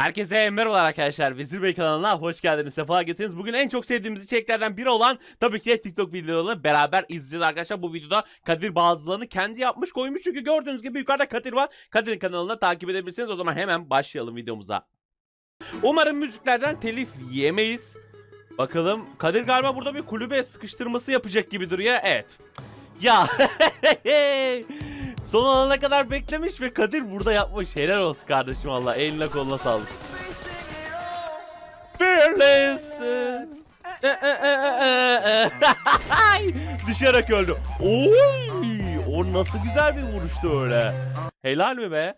Herkese merhabalar arkadaşlar. Vezir Bey kanalına hoş geldiniz. Sefa getirdiniz. Bugün en çok sevdiğimiz içeriklerden biri olan tabii ki de TikTok videolarını beraber izleyeceğiz arkadaşlar. Bu videoda Kadir bazılarını kendi yapmış koymuş. Çünkü gördüğünüz gibi yukarıda Kadir var. Kadir'in kanalını takip edebilirsiniz. O zaman hemen başlayalım videomuza. Umarım müziklerden telif yemeyiz. Bakalım Kadir galiba burada bir kulübe sıkıştırması yapacak gibi duruyor. Evet. Ya son alana kadar beklemiş ve Kadir burada yapmış. Helal olsun kardeşim valla. Eline koluna sağlık. Fearless. E, e, e. Düşerek öldü. Oy! O nasıl güzel bir vuruştu öyle. Helal mi be?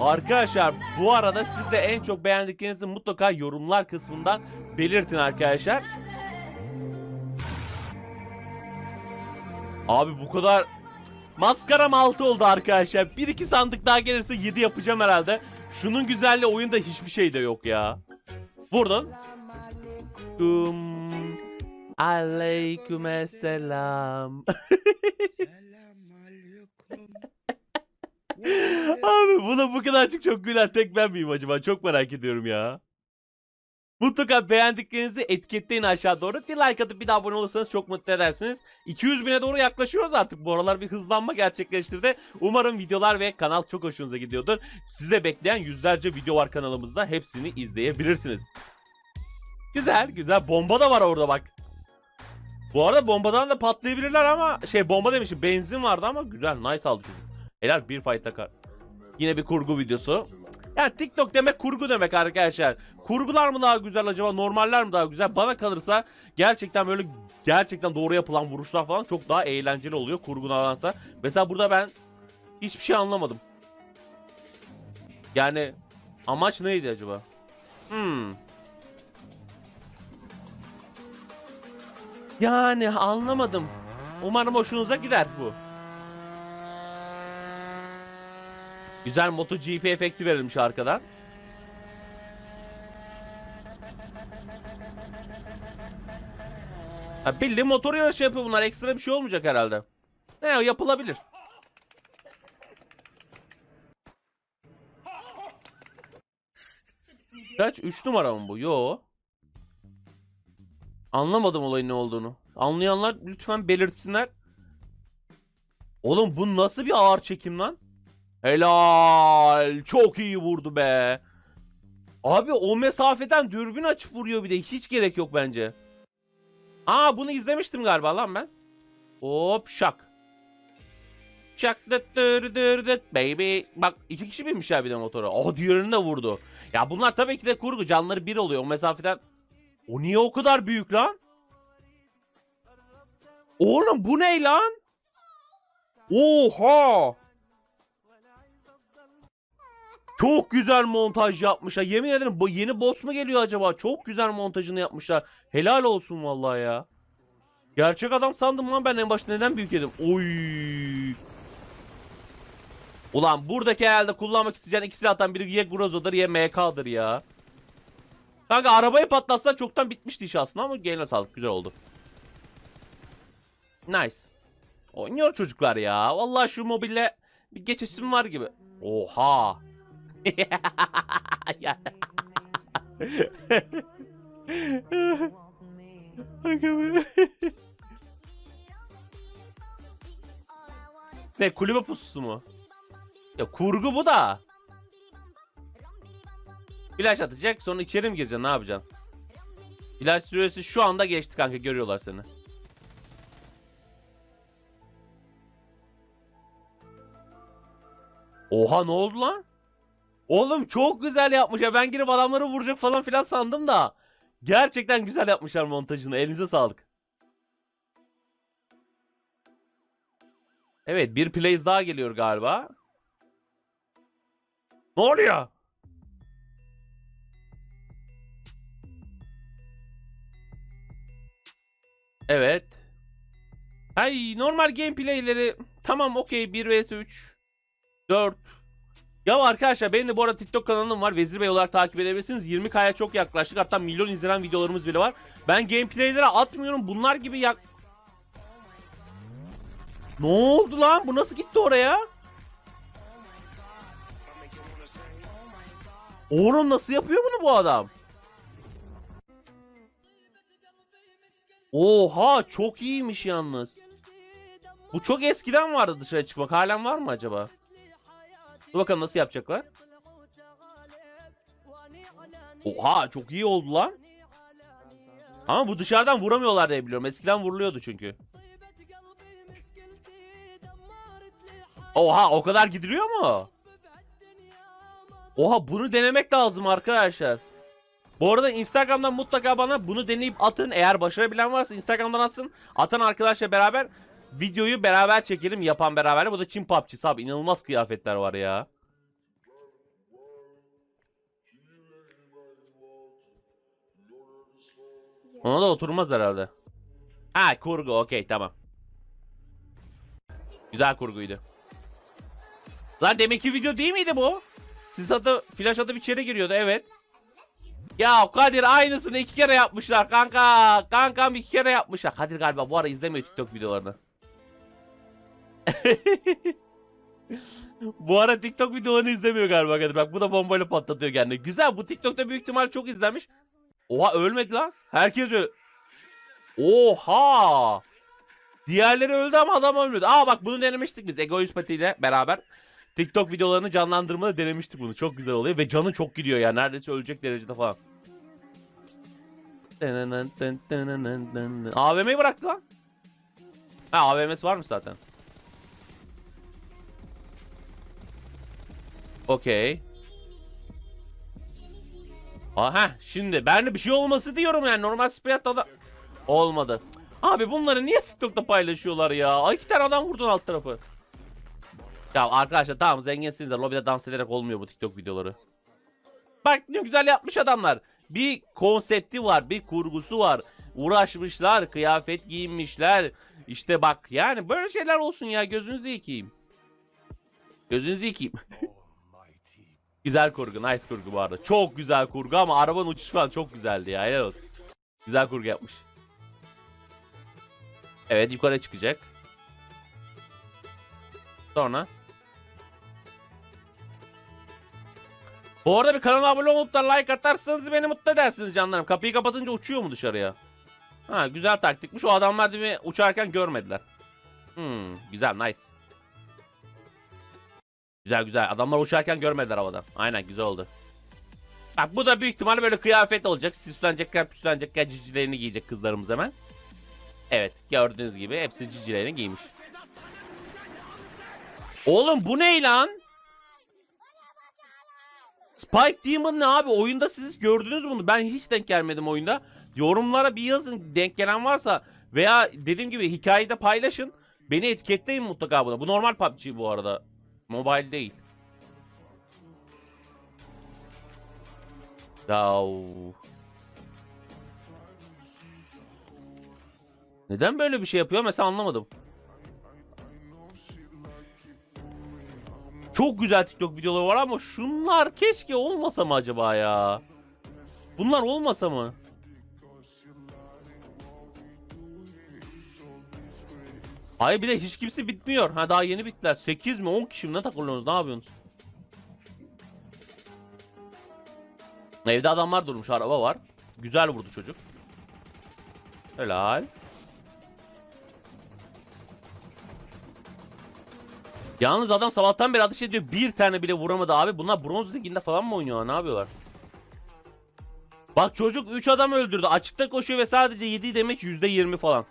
Arkadaşlar bu arada siz de en çok beğendiklerinizi mutlaka yorumlar kısmından belirtin arkadaşlar. Abi bu kadar maskaram 6 oldu arkadaşlar. 1-2 sandık daha gelirse 7 yapacağım herhalde. Şunun güzelliği oyunda hiçbir şey de yok ya. Vurdun. Um, aleykümselam. Abi buna bu kadarcık çok gülen tek ben miyim acaba? Çok merak ediyorum ya. Mutlaka beğendiklerinizi etiketleyin aşağı doğru. Bir like atıp bir de abone olursanız çok mutlu edersiniz. 200 bine doğru yaklaşıyoruz artık. Bu aralar bir hızlanma gerçekleştirdi. Umarım videolar ve kanal çok hoşunuza gidiyordur. Sizi bekleyen yüzlerce video var kanalımızda. Hepsini izleyebilirsiniz. Güzel güzel. Bomba da var orada bak. Bu arada bombadan da patlayabilirler ama şey bomba demişim benzin vardı ama güzel nice aldı çocuk. Helal bir fight takar. Yine bir kurgu videosu. Ya TikTok demek kurgu demek arkadaşlar. Kurgular mı daha güzel acaba normaller mi daha güzel? Bana kalırsa gerçekten böyle gerçekten doğru yapılan vuruşlar falan çok daha eğlenceli oluyor kurgulardansa. Mesela burada ben hiçbir şey anlamadım. Yani amaç neydi acaba? Hmm. Yani anlamadım. Umarım hoşunuza gider bu. Güzel MotoGP efekti verilmiş arkadan. Ha, bildiğin motor yarışı yapıyor bunlar. Ekstra bir şey olmayacak herhalde. Ne yapılabilir. Kaç? 3 numara mı bu? Yo. Anlamadım olayın ne olduğunu. Anlayanlar lütfen belirtsinler. Oğlum bu nasıl bir ağır çekim lan? Helal. Çok iyi vurdu be. Abi o mesafeden dürbün açıp vuruyor bir de. Hiç gerek yok bence. Aa bunu izlemiştim galiba lan ben. Hop şak. Şak dıt dır dır baby. Bak iki kişi binmiş ya bir de motora. Oh diğerini de vurdu. Ya bunlar tabii ki de kurgu. Canları bir oluyor o mesafeden. O niye o kadar büyük lan? Oğlum bu ne lan? Oha! Çok güzel montaj yapmışlar. Yemin ederim bu yeni boss mu geliyor acaba? Çok güzel montajını yapmışlar. Helal olsun vallahi ya. Gerçek adam sandım lan ben en başta neden büyük yedim? Oy. Ulan buradaki herhalde kullanmak isteyeceğin iki silahtan biri ya Grozo'dur ya MK'dır ya. Kanka arabayı patlatsan çoktan bitmişti iş aslında ama geline sağlık güzel oldu. Nice. Oynuyor çocuklar ya. Vallahi şu mobille bir geçişim var gibi. Oha. Ne kulübe pususu mu? Ya kurgu bu da. Flash atacak sonra içeri mi gireceksin ne yapacaksın? Flash süresi şu anda geçti kanka görüyorlar seni. Oha ne oldu lan? Oğlum çok güzel yapmış ya. Ben girip adamları vuracak falan filan sandım da. Gerçekten güzel yapmışlar montajını. Elinize sağlık. Evet bir plays daha geliyor galiba. Ne oluyor? Evet. Ay normal gameplayleri tamam okey 1 vs 3 4 ya arkadaşlar benim de bu arada TikTok kanalım var. Vezir Bey olarak takip edebilirsiniz. 20K'ya çok yaklaştık. Hatta milyon izlenen videolarımız bile var. Ben gameplaylere atmıyorum. Bunlar gibi yak... Ne oldu lan? Bu nasıl gitti oraya? Oğlum nasıl yapıyor bunu bu adam? Oha çok iyiymiş yalnız. Bu çok eskiden vardı dışarı çıkmak. Halen var mı acaba? Dur bakalım nasıl yapacaklar. Oha çok iyi oldu lan. Ama bu dışarıdan vuramıyorlar diye biliyorum. Eskiden vuruluyordu çünkü. Oha o kadar gidiliyor mu? Oha bunu denemek lazım arkadaşlar. Bu arada Instagram'dan mutlaka bana bunu deneyip atın. Eğer başarabilen varsa Instagram'dan atsın. Atan arkadaşla beraber videoyu beraber çekelim yapan beraber. Bu da Çin PUBG'si abi. İnanılmaz kıyafetler var ya. Ona da oturmaz herhalde. Ha kurgu okey tamam. Güzel kurguydu. Lan deminki video değil miydi bu? Siz adı flash atıp içeri giriyordu evet. Ya Kadir aynısını iki kere yapmışlar kanka. Kankam iki kere yapmışlar. Kadir galiba bu ara izlemiyor TikTok videolarını. bu ara TikTok videolarını izlemiyor galiba Kadir. Bak bu da bombayla patlatıyor kendini. Güzel bu TikTok'ta büyük ihtimal çok izlenmiş. Oha ölmedi lan. Herkes öl... Oha! Diğerleri öldü ama adam ölmedi. Aa bak bunu denemiştik biz Egoist Pati ile beraber. TikTok videolarını canlandırmada denemiştik bunu. Çok güzel oluyor ve canı çok gidiyor ya. Neredeyse ölecek derecede falan. AVM'yi bıraktı lan. Ha AVM'si varmış zaten. Okey. Aha şimdi ben de bir şey olması diyorum yani normal Spriat'ta da olmadı. Abi bunları niye TikTok'ta paylaşıyorlar ya? Ay iki tane adam vurdun alt tarafı. Ya arkadaşlar tamam zenginsiniz de lobide dans ederek olmuyor bu TikTok videoları. Bak ne güzel yapmış adamlar. Bir konsepti var, bir kurgusu var. Uğraşmışlar, kıyafet giyinmişler. İşte bak yani böyle şeyler olsun ya gözünüzü yıkayayım. Gözünüzü yıkayayım. güzel kurgu, nice kurgu bu arada. Çok güzel kurgu ama arabanın uçuşu falan çok güzeldi ya. Helal olsun. Güzel kurgu yapmış. Evet yukarı çıkacak. Sonra. Bu arada bir kanala abone olup da like atarsanız beni mutlu edersiniz canlarım. Kapıyı kapatınca uçuyor mu dışarıya? Ha güzel taktikmiş. O adamlar değil mi uçarken görmediler. Hmm, güzel nice. Güzel güzel. Adamlar uçarken görmediler havadan. Aynen güzel oldu. Bak bu da büyük ihtimalle böyle kıyafet olacak. Süslenecekler püslenecekler cicilerini giyecek kızlarımız hemen. Evet gördüğünüz gibi hepsi cicilerini giymiş. Oğlum bu ne lan? Spike Demon ne abi? Oyunda siz gördünüz bunu? Ben hiç denk gelmedim oyunda. Yorumlara bir yazın denk gelen varsa veya dediğim gibi hikayede paylaşın. Beni etiketleyin mutlaka buna. Bu normal PUBG bu arada. Mobile değil. Yav. Neden böyle bir şey yapıyor mesela anlamadım. Çok güzel TikTok videoları var ama şunlar keşke olmasa mı acaba ya? Bunlar olmasa mı? Hayır bir de hiç kimse bitmiyor. Ha daha yeni bittiler. 8 mi 10 kişi mi ne takılıyorsunuz ne yapıyorsunuz? Evde adamlar durmuş araba var. Güzel vurdu çocuk. Helal. Yalnız adam sabahtan beri ateş ediyor. Bir tane bile vuramadı abi. Bunlar bronz liginde falan mı oynuyorlar? Ne yapıyorlar? Bak çocuk 3 adam öldürdü. Açıkta koşuyor ve sadece 7 demek %20 falan.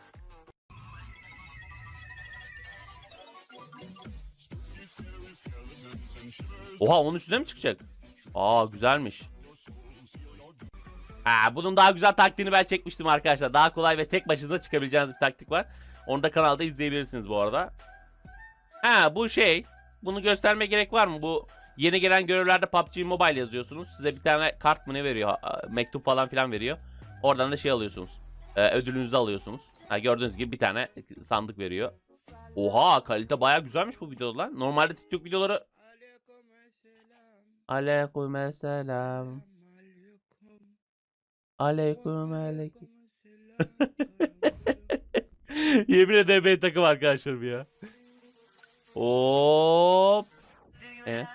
Oha onun üstüne mi çıkacak? Aa güzelmiş. Ha, bunun daha güzel taktiğini ben çekmiştim arkadaşlar. Daha kolay ve tek başınıza çıkabileceğiniz bir taktik var. Onu da kanalda izleyebilirsiniz bu arada. Ha bu şey. Bunu gösterme gerek var mı? Bu yeni gelen görevlerde PUBG Mobile yazıyorsunuz. Size bir tane kart mı ne veriyor? Mektup falan filan veriyor. Oradan da şey alıyorsunuz. Ee, ödülünüzü alıyorsunuz. Ha, gördüğünüz gibi bir tane sandık veriyor. Oha kalite baya güzelmiş bu videoda lan. Normalde TikTok videoları Aleyküm selam. Aleyküm aleyküm. Yemin ederim ben takım arkadaşlarım ya. Hop. Evet.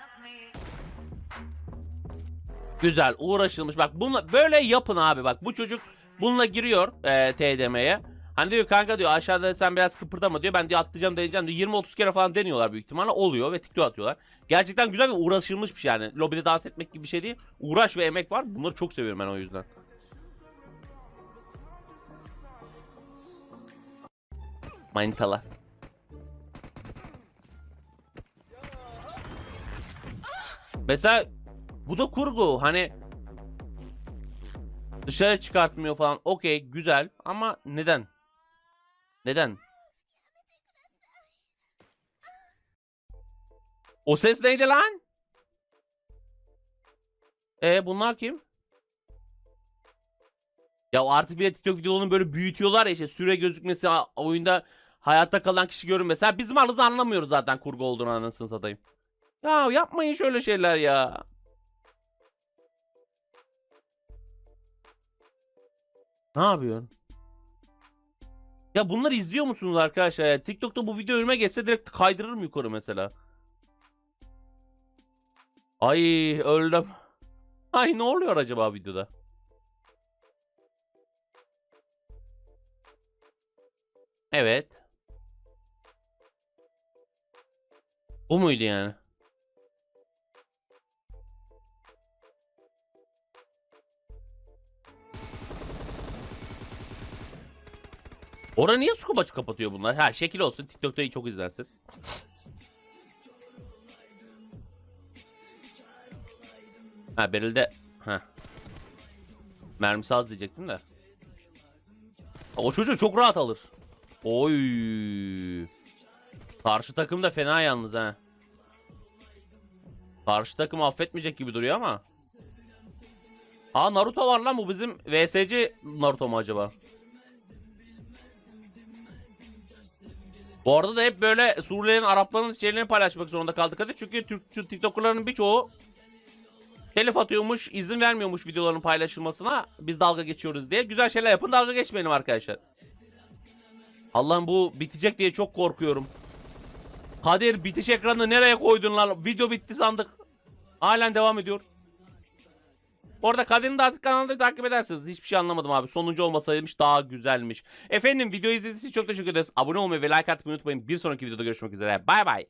Güzel uğraşılmış. Bak bununla böyle yapın abi bak. Bu çocuk bununla giriyor e, TDM'ye. Hani diyor kanka diyor aşağıda sen biraz kıpırdama diyor. Ben diyor atlayacağım deneyeceğim diyor. 20-30 kere falan deniyorlar büyük ihtimalle. Oluyor ve TikTok atıyorlar. Gerçekten güzel ve uğraşılmış bir şey yani. Lobide dans etmek gibi bir şey değil. Uğraş ve emek var. Bunları çok seviyorum ben o yüzden. Manitalar. Mesela bu da kurgu. Hani dışarı çıkartmıyor falan. Okey güzel ama neden? Neden? O ses neydi lan? E bunlar kim? Ya artık bir de TikTok videolarını böyle büyütüyorlar ya işte süre gözükmesi oyunda hayatta kalan kişi görünmesi. Ha, biz malız anlamıyoruz zaten kurgu olduğunu anasını satayım. Ya yapmayın şöyle şeyler ya. Ne yapıyorsun? Ya bunları izliyor musunuz arkadaşlar? Ya, TikTok'ta bu video önüme geçse direkt kaydırırım yukarı mesela. Ay öldüm. Ay ne oluyor acaba videoda? Evet. Bu muydu yani? Orada niye scuba kapatıyor bunlar? Ha şekil olsun. TikTok'ta çok izlensin. Ha Beril'de ha. Mermisi az diyecektim de. O çocuğu çok rahat alır. Oy. Karşı takım da fena yalnız ha. Karşı takım affetmeyecek gibi duruyor ama. Aa Naruto var lan bu bizim VSC Naruto mu acaba? Bu arada da hep böyle Suriyelilerin, Arapların şeylerini paylaşmak zorunda kaldık hadi. Çünkü Türk TikToker'ların birçoğu telif atıyormuş, izin vermiyormuş videoların paylaşılmasına. Biz dalga geçiyoruz diye. Güzel şeyler yapın, dalga geçmeyelim arkadaşlar. Allah'ım bu bitecek diye çok korkuyorum. Kadir bitiş ekranını nereye koydun lan? Video bitti sandık. Halen devam ediyor. Orada Kadir'in de artık kanalda takip edersiniz. Hiçbir şey anlamadım abi. Sonuncu olmasaymış daha güzelmiş. Efendim video izlediğiniz için çok teşekkür ederiz. Abone olmayı ve like atmayı unutmayın. Bir sonraki videoda görüşmek üzere. Bay bay.